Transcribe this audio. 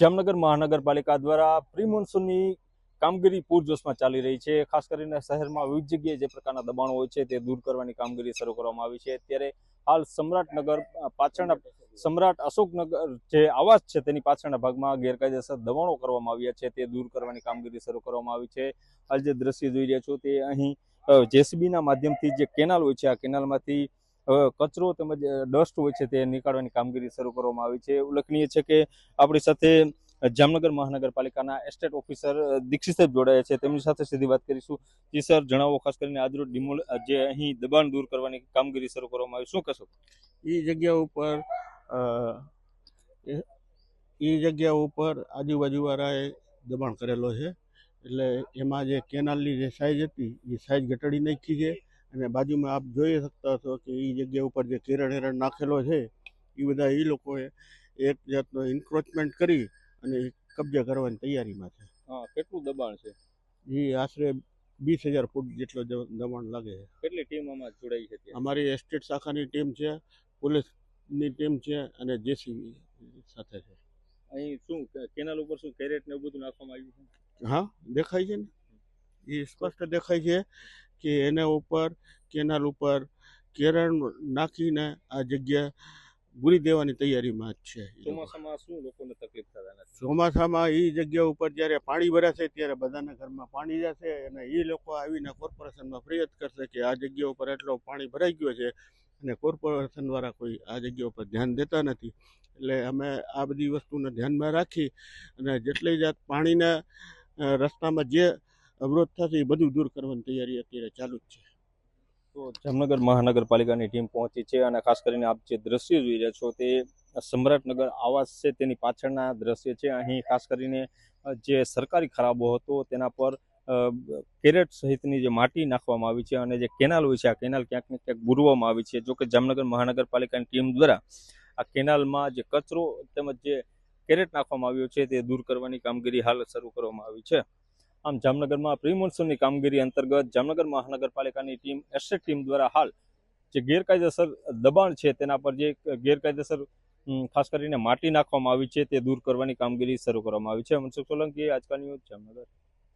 જામનગર મહાનગરપાલિકા દ્વારા પ્રી મોન્સૂનની કામગીરી પૂરજોશમાં ચાલી રહી છે. ખાસ કરીને શહેરમાં વિવિધ જગ્યાએ જે પ્રકારના દબાણો હોય છે તે દૂર કરવાની કામગીરી શરૂ કરવામાં આવી છે. ત્યારે હાલ સમ્રાટનગર પાછળના સમ્રાટ અશોકનગર જે આવાસ છે તેની પાછળના ભાગમાં ગેરકાયદેસર દબાણો કરવામાં આવ્યા છે. તે દૂર કરવાની કામગીરી શરૂ કરવામાં આવી છે. હાલ જે દ્રશ્ય જોઈ રહ્યા છો તે અહીં જેસીબીના માધ્યમથી જે કેનાલ હોય છે, આ કેનાલમાંથી કચરો તેમજ ડસ્ટ હોય છે તે નીકાળવાની કામગીરી શરૂ કરવામાં આવી છે. ઉલ્લેખનીય છે કે આપણી સાથે જામનગર મહાનગરપાલિકાના એસ્ટેટ ઓફિસર દીક્ષિત સાહેબ જોડાયા છે. તેમની સાથે સીધી વાત કરીશું. જી સર, જણાવો, ખાસ કરીને આજરોજ ડિમોલ જે અહીં દબાણ દૂર કરવાની કામગીરી શરૂ કરવામાં આવી. શું કહેશો? એ જગ્યા ઉપર એ- એ જગ્યા ઉપર આજુબાજુવાળાએ દબાણ કરેલો છે. એટલે એમાં જે કેનાલની જે સાઇઝ હતી, એ સાઇઝ ઘટાડી નાખી છે. અને બાજુમાં આપ જોઈ શકતા છો કે એ જગ્યા ઉપર જે કેરળ હેરણ નાખેલો છે એ બધા એ લોકોએ એક જાતનો ઇન્ક્રોચમેન્ટ કરી અને કબજા કરવાની તૈયારીમાં છે. હા કેટલું દબાણ છે? એ આશરે વીસ હજાર ફૂટ જેટલો દબાણ લાગે છે. કેટલી ટીમ આમાં જોડાઈ છે અમારી એસ્ટેટ શાખાની ટીમ છે પોલીસની ટીમ છે અને જેસીબી સાથે છે. અહીં શું કેનાલ ઉપર શું કેરેટ ને એવું બધું નાખવામાં આવ્યું છે? હા દેખાય છે ને? એ સ્પષ્ટ દેખાય છે કે એના ઉપર કેનાલ ઉપર કેરળ નાખીને આ જગ્યા પૂરી દેવાની તૈયારીમાં જ છે ચોમાસામાં શું લોકોને તકલીફ થતા નથી ચોમાસામાં એ જગ્યા ઉપર જ્યારે પાણી ભરાશે ત્યારે બધાના ઘરમાં પાણી જશે અને એ લોકો આવીને કોર્પોરેશનમાં ફરિયાદ કરશે કે આ જગ્યા ઉપર એટલો પાણી ભરાઈ ગયો છે અને કોર્પોરેશન દ્વારા કોઈ આ જગ્યા ઉપર ધ્યાન દેતા નથી. એટલે અમે આ બધી વસ્તુને ધ્યાનમાં રાખી અને જેટલી જાત પાણીના રસ્તામાં જે અવરોધ થશે એ બધું દૂર કરવાની તૈયારી અત્યારે ચાલુ જ છે. તો જામનગર મહાનગરપાલિકાની ટીમ પહોંચી છે અને ખાસ કરીને આપ જે દ્રશ્ય જોઈ રહ્યા છો તે સમ્રાટનગર આવાસ છે તેની પાછળના દ્રશ્ય છે. અહીં ખાસ કરીને જે સરકારી ખરાબો હતો તેના પર કેરેટ સહિતની જે માટી નાખવામાં આવી છે અને જે કેનાલ હોય છે, આ કેનાલ ક્યાંક ને ક્યાંક બુરવામાં આવી છે. જોકે જામનગર મહાનગરપાલિકાની ટીમ દ્વારા આ કેનાલમાં જે કચરો તેમજ જે કેરેટ નાખવામાં આવ્યો છે તે દૂર કરવાની કામગીરી હાલ શરૂ કરવામાં આવી છે. આમ જામનગરમાં પ્રી મોન્સૂનની કામગીરી અંતર્ગત જામનગર મહાનગરપાલિકાની ટીમ એસેટ ટીમ દ્વારા હાલ જે ગેરકાયદેસર દબાણ છે તેના પર જે ગેરકાયદેસર ખાસ કરીને માટી નાખવામાં આવી છે તે દૂર કરવાની કામગીરી શરૂ કરવામાં આવી છે. મનસુખ સોલંકી, આજકાલ ન્યૂઝ જામનગર.